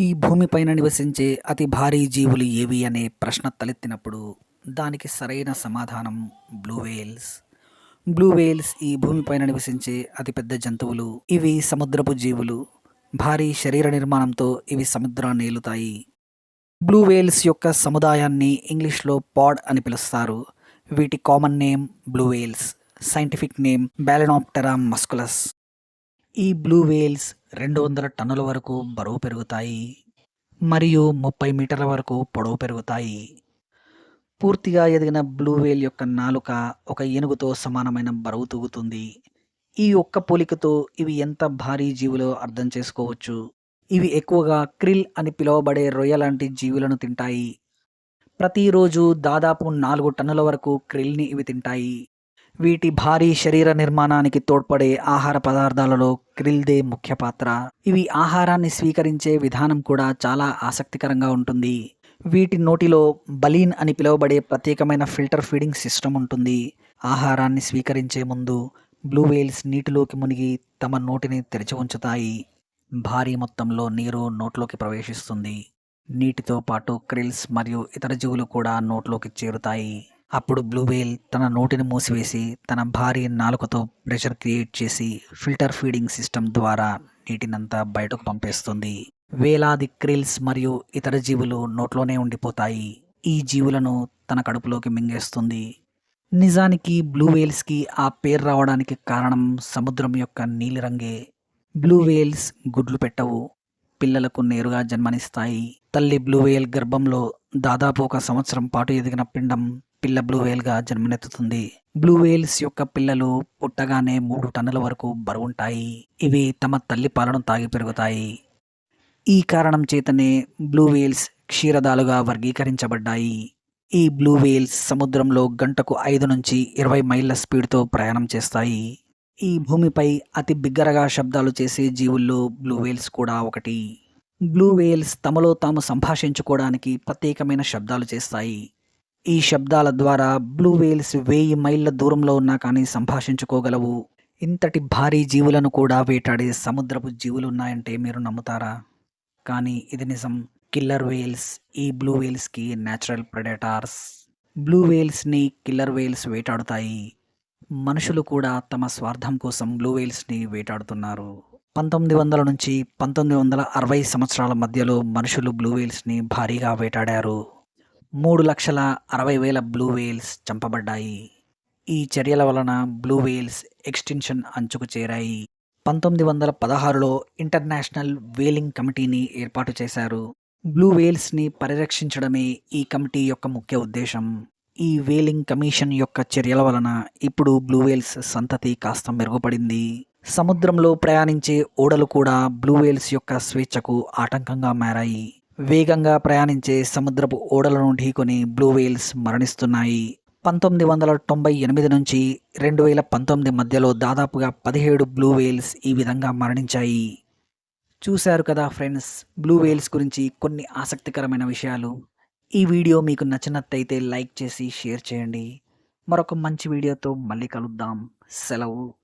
ఈ భూమిపైన నివసించే అతి భారీ జీవులు ఏవి అనే ప్రశ్న తలెత్తినప్పుడు దానికి సరైన సమాధానం బ్లూ వేల్స్ బ్లూ వేల్స్ ఈ భూమిపైన నివసించే అతిపెద్ద జంతువులు ఇవి సముద్రపు జీవులు. భారీ శరీర నిర్మాణంతో ఇవి సముద్రాన్ని ఏలుతాయి. బ్లూ వేల్స్ యొక్క సముదాయాన్ని ఇంగ్లీష్లో పాడ్ అని పిలుస్తారు. వీటి common name blue whales scientific name Balaenoptera musculus ఈ బ్లూ వేల్స్ రెండు వందల టన్నుల వరకు బరువు పెరుగుతాయి మరియు ముప్పై మీటర్ల వరకు పొడవు పెరుగుతాయి. పూర్తిగా ఎదిగిన బ్లూ వేల్ యొక్క నాలుక ఒక ఏనుగుతో సమానమైన బరువు తూగుతుంది. ఈ ఒక్క పోలికతో ఇవి ఎంత భారీ జీవులో అర్థం చేసుకోవచ్చు? ఇవి ఎక్కువగా క్రిల్ అని పిలువబడే రొయ్య లాంటి జీవులను తింటాయి. ప్రతిరోజు దాదాపు నాలుగు టన్నుల వరకు క్రిల్ని ఇవి తింటాయి. వీటి భారీ శరీర నిర్మాణానికి తోడ్పడే ఆహార పదార్థాలలో క్రిల్దే ముఖ్య పాత్ర. ఇవి ఆహారాన్ని స్వీకరించే విధానం కూడా చాలా ఆసక్తికరంగా ఉంటుంది. వీటి నోటిలో బలీన్ అని పిలువబడే ప్రత్యేకమైన ఫిల్టర్ ఫీడింగ్ సిస్టమ్ ఉంటుంది. ఆహారాన్ని స్వీకరించే ముందు బ్లూ వేల్స్ నీటిలోకి మునిగి తమ నోటిని తెరిచి ఉంచుతాయి. భారీ మొత్తంలో నీరు నోట్లోకి ప్రవేశిస్తుంది. నీటితో పాటు క్రిల్స్ మరియు ఇతర జీవులు కూడా నోట్లోకి చేరుతాయి. అప్పుడు బ్లూవేల్ తన నోటిని మూసివేసి తన భారీ నాలుకతో ప్రెషర్ క్రియేట్ చేసి ఫిల్టర్ ఫీడింగ్ సిస్టమ్ ద్వారా నీటినంతా బయటకు పంపేస్తుంది. వేలాది క్రిల్స్ మరియు ఇతర జీవులు నోట్లోనే ఉండిపోతాయి. ఈ జీవులను తన కడుపులోకి మింగేస్తుంది. నిజానికి బ్లూ వేల్స్కి ఆ పేరు రావడానికి కారణం సముద్రం యొక్క నీలిరంగే. బ్లూ వేల్స్ గుడ్లు పెట్టవు. పిల్లలకు నేరుగా జన్మనిస్తాయి. తల్లి బ్లూ వేల్ గర్భంలో దాదాపు ఒక సంవత్సరం పాటు ఎదిగిన పిండం పిల్ల బ్లూ వేల్గా జన్మనెత్తుతుంది. బ్లూ వేల్స్ యొక్క పిల్లలు పుట్టగానే మూడు టన్నుల వరకు బరువుంటాయి. ఇవి తమ తల్లి పాలను తాగి పెరుగుతాయి. ఈ కారణం చేతనే బ్లూ వేల్స్ క్షీరదాలుగా వర్గీకరించబడ్డాయి. ఈ బ్లూ వేల్స్ సముద్రంలో గంటకు ఐదు నుంచి ఇరవై మైళ్ళ స్పీడ్తో ప్రయాణం చేస్తాయి. ఈ భూమిపై అతి బిగ్గరగా శబ్దాలు చేసే జీవుల్లో బ్లూ వేల్స్ కూడా ఒకటి. బ్లూ వేల్స్ తమలో తాము సంభాషించుకోవడానికి ప్రత్యేకమైన శబ్దాలు చేస్తాయి. ఈ శబ్దాల ద్వారా బ్లూ వేల్స్ వెయ్యి మైళ్ళ దూరంలో ఉన్నా కానీ సంభాషించుకోగలవు. ఇంతటి భారీ జీవులను కూడా వేటాడే సముద్రపు జీవులు ఉన్నాయంటే మీరు నమ్ముతారా? కానీ ఇది నిజం. కిల్లర్ వేల్స్ ఈ బ్లూ వేల్స్కి న్యాచురల్ ప్రెడేటార్స్ బ్లూ వేల్స్ని కిల్లర్ వేల్స్ వేటాడుతాయి. మనుషులు కూడా తమ స్వార్థం కోసం బ్లూ వేల్స్ని వేటాడుతున్నారు. పంతొమ్మిది వందల నుంచి పంతొమ్మిది వందల అరవై సంవత్సరాల మధ్యలో మనుషులు బ్లూ వేల్స్ని భారీగా వేటాడారు. మూడు లక్షల అరవై వేల బ్లూ వేల్స్ చంపబడ్డాయి. ఈ చర్యల వలన బ్లూ వేల్స్ ఎక్స్టెన్షన్ అంచుకు చేరాయి. పంతొమ్మిది వందల పదహారులో ఇంటర్నేషనల్ వేలింగ్ కమిటీని ఏర్పాటు చేశారు. బ్లూ వేల్స్ని పరిరక్షించడమే ఈ కమిటీ యొక్క ముఖ్య ఉద్దేశం. ఈ వేలింగ్ కమిషన్ యొక్క చర్యల వలన ఇప్పుడు బ్లూ వేల్స్ సంతతి కాస్త మెరుగుపడింది. సముద్రంలో ప్రయాణించే ఓడలు కూడా బ్లూ వేల్స్ యొక్క స్వేచ్ఛకు ఆటంకంగా మారాయి. వేగంగా ప్రయాణించే సముద్రపు ఓడలను ఢీకొని బ్లూ వేల్స్ మరణిస్తున్నాయి. పంతొమ్మిది వందల తొంభై ఎనిమిది నుంచి రెండు వేల పంతొమ్మిది మధ్యలో దాదాపుగా పదిహేడు బ్లూ వేల్స్ ఈ విధంగా మరణించాయి. చూశారు కదా ఫ్రెండ్స్ బ్లూ వేల్స్ గురించి కొన్ని ఆసక్తికరమైన విషయాలు. ఈ వీడియో మీకు నచ్చినట్టయితే లైక్ చేసి షేర్ చేయండి. మరొక మంచి వీడియోతో మళ్ళీ కలుద్దాం. సెలవు.